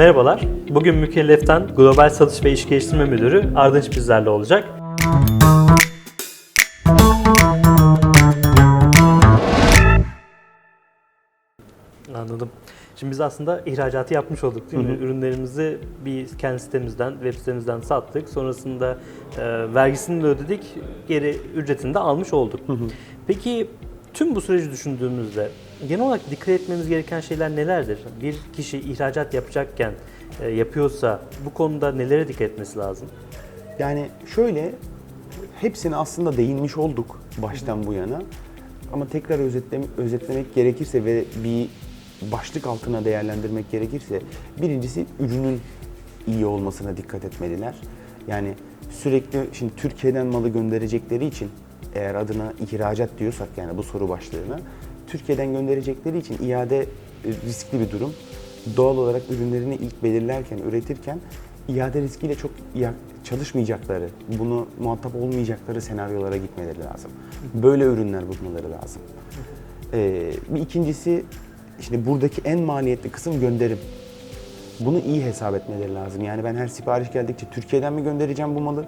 Merhabalar. Bugün Mükellef'ten Global Satış ve İş Geliştirme Müdürü Ardınç bizlerle olacak. Anladım. Şimdi biz aslında ihracatı yapmış olduk değil mi? Ürünlerimizi bir kendi sitemizden, web sitemizden sattık. Sonrasında e, vergisini de ödedik, geri ücretini de almış olduk. Peki tüm bu süreci düşündüğümüzde genel olarak dikkat etmemiz gereken şeyler nelerdir? Bir kişi ihracat yapacakken e, yapıyorsa bu konuda nelere dikkat etmesi lazım? Yani şöyle hepsini aslında değinmiş olduk baştan bu yana. Ama tekrar özetlem özetlemek gerekirse ve bir başlık altına değerlendirmek gerekirse birincisi ürünün iyi olmasına dikkat etmeliler. Yani sürekli şimdi Türkiye'den malı gönderecekleri için eğer adına ihracat diyorsak yani bu soru başlığına Türkiye'den gönderecekleri için iade e, riskli bir durum. Doğal olarak ürünlerini ilk belirlerken, üretirken iade riskiyle çok ya- çalışmayacakları, bunu muhatap olmayacakları senaryolara gitmeleri lazım. Böyle ürünler bulmaları lazım. Ee, bir ikincisi, şimdi buradaki en maliyetli kısım gönderim. Bunu iyi hesap etmeleri lazım. Yani ben her sipariş geldikçe Türkiye'den mi göndereceğim bu malı?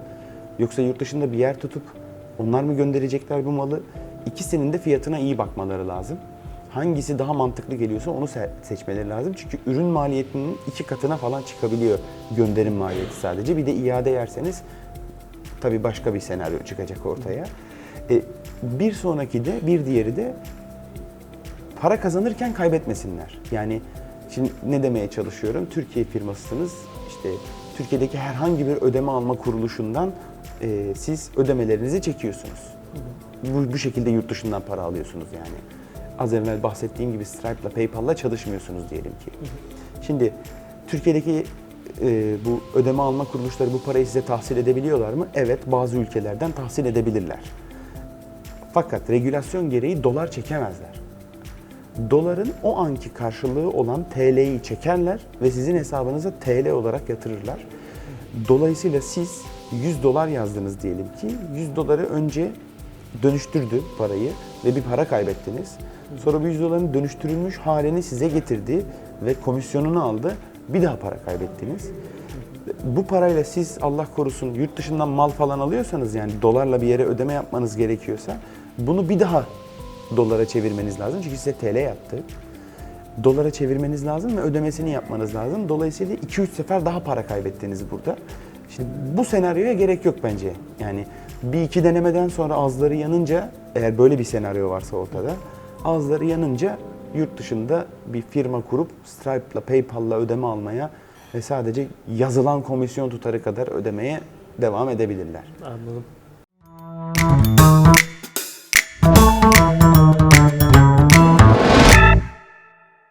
Yoksa yurt dışında bir yer tutup onlar mı gönderecekler bu malı? İkisinin de fiyatına iyi bakmaları lazım. Hangisi daha mantıklı geliyorsa onu se- seçmeleri lazım. Çünkü ürün maliyetinin iki katına falan çıkabiliyor gönderim maliyeti sadece. Bir de iade yerseniz tabii başka bir senaryo çıkacak ortaya. E, bir sonraki de bir diğeri de para kazanırken kaybetmesinler. Yani şimdi ne demeye çalışıyorum? Türkiye firmasısınız. İşte Türkiye'deki herhangi bir ödeme alma kuruluşundan e, siz ödemelerinizi çekiyorsunuz. Bu, bu şekilde yurt dışından para alıyorsunuz yani. Az evvel bahsettiğim gibi Stripe'la, PayPal'la çalışmıyorsunuz diyelim ki. Şimdi Türkiye'deki e, bu ödeme alma kuruluşları bu parayı size tahsil edebiliyorlar mı? Evet, bazı ülkelerden tahsil edebilirler. Fakat regülasyon gereği dolar çekemezler. Doların o anki karşılığı olan TL'yi çekerler ve sizin hesabınıza TL olarak yatırırlar. Dolayısıyla siz 100 dolar yazdınız diyelim ki 100 doları önce dönüştürdü parayı ve bir para kaybettiniz. Sonra bu 100 doların dönüştürülmüş halini size getirdi ve komisyonunu aldı. Bir daha para kaybettiniz. Bu parayla siz Allah korusun yurt dışından mal falan alıyorsanız yani dolarla bir yere ödeme yapmanız gerekiyorsa bunu bir daha dolara çevirmeniz lazım. Çünkü size TL yaptı. Dolara çevirmeniz lazım ve ödemesini yapmanız lazım. Dolayısıyla 2-3 sefer daha para kaybettiniz burada. Şimdi bu senaryoya gerek yok bence. Yani bir iki denemeden sonra ağızları yanınca eğer böyle bir senaryo varsa ortada ağızları yanınca yurt dışında bir firma kurup Stripe'la PayPal'la ödeme almaya ve sadece yazılan komisyon tutarı kadar ödemeye devam edebilirler. Anladım.